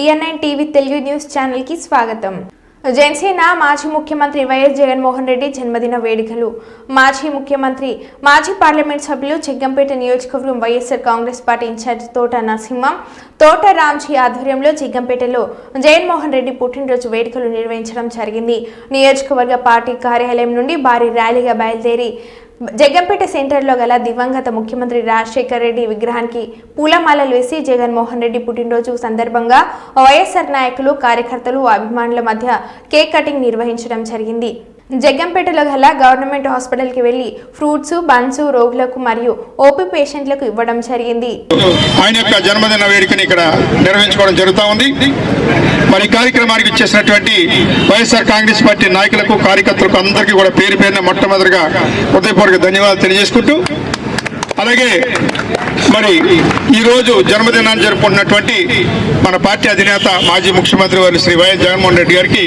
Telugu news ఛానల్కి స్వాగతం. జనసేన మాజీ ముఖ్యమంత్రి వైఎస్ జగన్మోహన్ రెడ్డి జన్మదిన వేడుకలు. మాజీ ముఖ్యమంత్రి మాజీ పార్లమెంట్ సభ్యులు జగ్గంపేట నియోజకవర్గం వైఎస్ఆర్ కాంగ్రెస్ పార్టీ ఇన్ఛార్జ్ తోట నరసింహం తోట రామ్జీ ఆధ్వర్యంలో జగ్గంపేటలో జగన్మోహన్ రెడ్డి పుట్టినరోజు వేడుకలు నిర్వహించడం జరిగింది. నియోజకవర్గ పార్టీ కార్యాలయం నుండి భారీ ర్యాలీగా బయలుదేరి జగ్గంపేట సెంటర్లో గల దివంగత ముఖ్యమంత్రి రాజశేఖర్ రెడ్డి విగ్రహానికి పూలమాలలు వేసి జగన్మోహన్ రెడ్డి పుట్టినరోజు సందర్భంగా వైఎస్ఆర్ నాయకులు కార్యకర్తలు అభిమానుల మధ్య కేక్ కటింగ్ నిర్వహించడం జరిగింది. జగ్గంపేటలో గల గవర్నమెంట్ హాస్పిటల్కి వెళ్ళి ఫ్రూట్స్ బన్స్ రోగులకు మరియు ఓపీ పేషెంట్లకు ఇవ్వడం జరిగింది. ఆయన యొక్క జన్మదిన వేడుకని ఇక్కడ నిర్వహించుకోవడం జరుగుతూ ఉంది. మరి కార్యక్రమానికి ఇచ్చేసినటువంటి వైఎస్ఆర్ కాంగ్రెస్ పార్టీ నాయకులకు కార్యకర్తలకు అందరికీ కూడా పేరు పేరున మొట్టమొదటిగా హృదయపూర్వక ధన్యవాదాలు తెలియజేసుకుంటూ అలాగే మరి ఈరోజు జన్మదినాన్ని జరుపుకుంటున్నటువంటి మన పార్టీ అధినేత మాజీ ముఖ్యమంత్రి వారి శ్రీ వైఎస్ జగన్మోహన్ రెడ్డి గారికి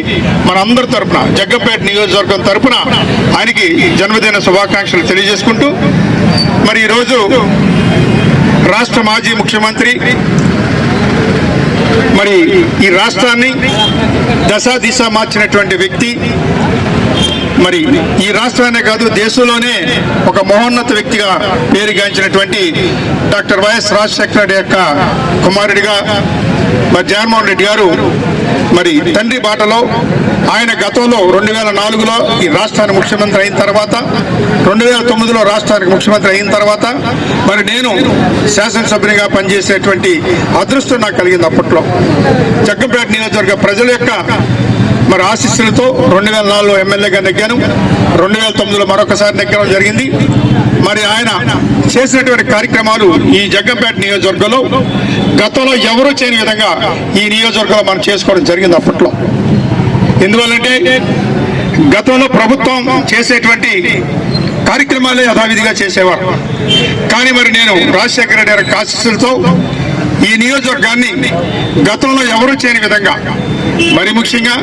మన అందరి తరపున జగ్గంపేట నియోజకవర్గం తరపున ఆయనకి జన్మదిన శుభాకాంక్షలు తెలియజేసుకుంటూ మరి ఈరోజు రాష్ట్ర మాజీ ముఖ్యమంత్రి మరి ఈ రాష్ట్రాన్ని దశ దిశ మార్చినటువంటి వ్యక్తి మరి ఈ రాష్ట్రానే కాదు దేశంలోనే ఒక మహోన్నత వ్యక్తిగా పేరుగాంచినటువంటి doctor Y S Rajasekhara Reddy యొక్క కుమారుడిగా మరి జగన్మోహన్ రెడ్డి గారు మరి తండ్రి బాటలో ఆయన గతంలో రెండు వేల నాలుగులో ఈ రాష్ట్రానికి ముఖ్యమంత్రి అయిన తర్వాత రెండు వేల తొమ్మిదిలో రాష్ట్రానికి ముఖ్యమంత్రి అయిన తర్వాత మరి నేను శాసనసభ్యునిగా పనిచేసేటువంటి అదృష్టం నాకు కలిగింది అప్పట్లో. జగ్గంపేట నియోజకవర్గ ప్రజల యొక్క మరి ఆశీస్సులతో రెండు వేల నాలుగులో ఎమ్మెల్యేగా నెగ్గాను రెండు వేల తొమ్మిదిలో మరొకసారి నెగ్గడం జరిగింది. మరి ఆయన చేసినటువంటి కార్యక్రమాలు ఈ జగ్గంపేట నియోజకవర్గంలో గతంలో ఎవరూ చేయని విధంగా ఈ నియోజకవర్గంలో మనం చేసుకోవడం జరిగింది అప్పట్లో. ఎందువల్లంటే గతంలో ప్రభుత్వం చేసేటువంటి కార్యక్రమాలే యథావిధిగా చేసేవారు. కానీ మరి నేను రాజశేఖర రెడ్డి గారి ఆశీస్సులతో ఈ నియోజకవర్గాన్ని గతంలో ఎవరూ చేయని విధంగా మరి ముఖ్యంగా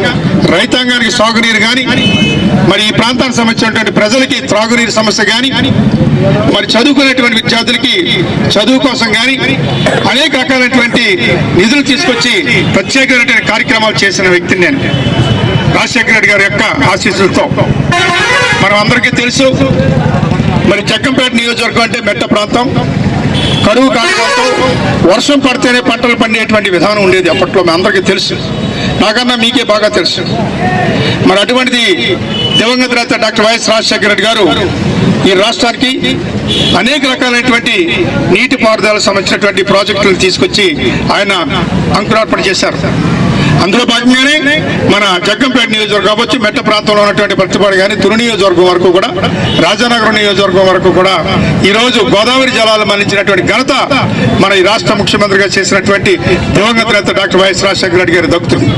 రైతాంగానికి సాగునీరు కానీ మరి ఈ ప్రాంతానికి సంబంధించినటువంటి ప్రజలకి త్రాగునీరు సమస్య కానీ మరి చదువుకునేటువంటి విద్యార్థులకి చదువు కోసం కానీ అనేక రకాలైనటువంటి నిధులు తీసుకొచ్చి ప్రత్యేకమైనటువంటి కార్యక్రమాలు చేసిన వ్యక్తిని నేను. రాజశేఖర రెడ్డి గారి యొక్క ఆశీస్సులతో. మనం అందరికీ తెలుసు మరి చెక్కంపేట నియోజకవర్గం అంటే మెట్ట ప్రాంతం. కరువు కారణంతో వర్షం పడితేనే పంటలు పండేటువంటి విధానం ఉండేది అప్పట్లో. మీ అందరికీ తెలుసు. నాకన్నా మీకే బాగా తెలుసు. మరి అటువంటిది దివంగత నేత డాక్టర్ వైఎస్ రాజశేఖర రెడ్డి గారు ఈ రాష్ట్రానికి అనేక రకాలైనటువంటి నీటిపారుదల సంబంధించినటువంటి ప్రాజెక్టులను తీసుకొచ్చి ఆయన అంకురార్పణ చేశారు. అందులో భాగంగానే మన జగ్గంపేట నియోజకవర్గం కావచ్చు మెట్ట ప్రాంతంలో ఉన్నటువంటి ప్రతిపాడు కానీ తురు నియోజకవర్గం వరకు కూడా రాజానగరం నియోజకవర్గం వరకు కూడా ఈరోజు గోదావరి జలాలు మరణించినటువంటి ఘనత మన ఈ రాష్ట్ర ముఖ్యమంత్రిగా చేసినటువంటి దివంగత నేత డాక్టర్ వైఎస్ రాజశేఖర రెడ్డి గారు దక్కుతుంది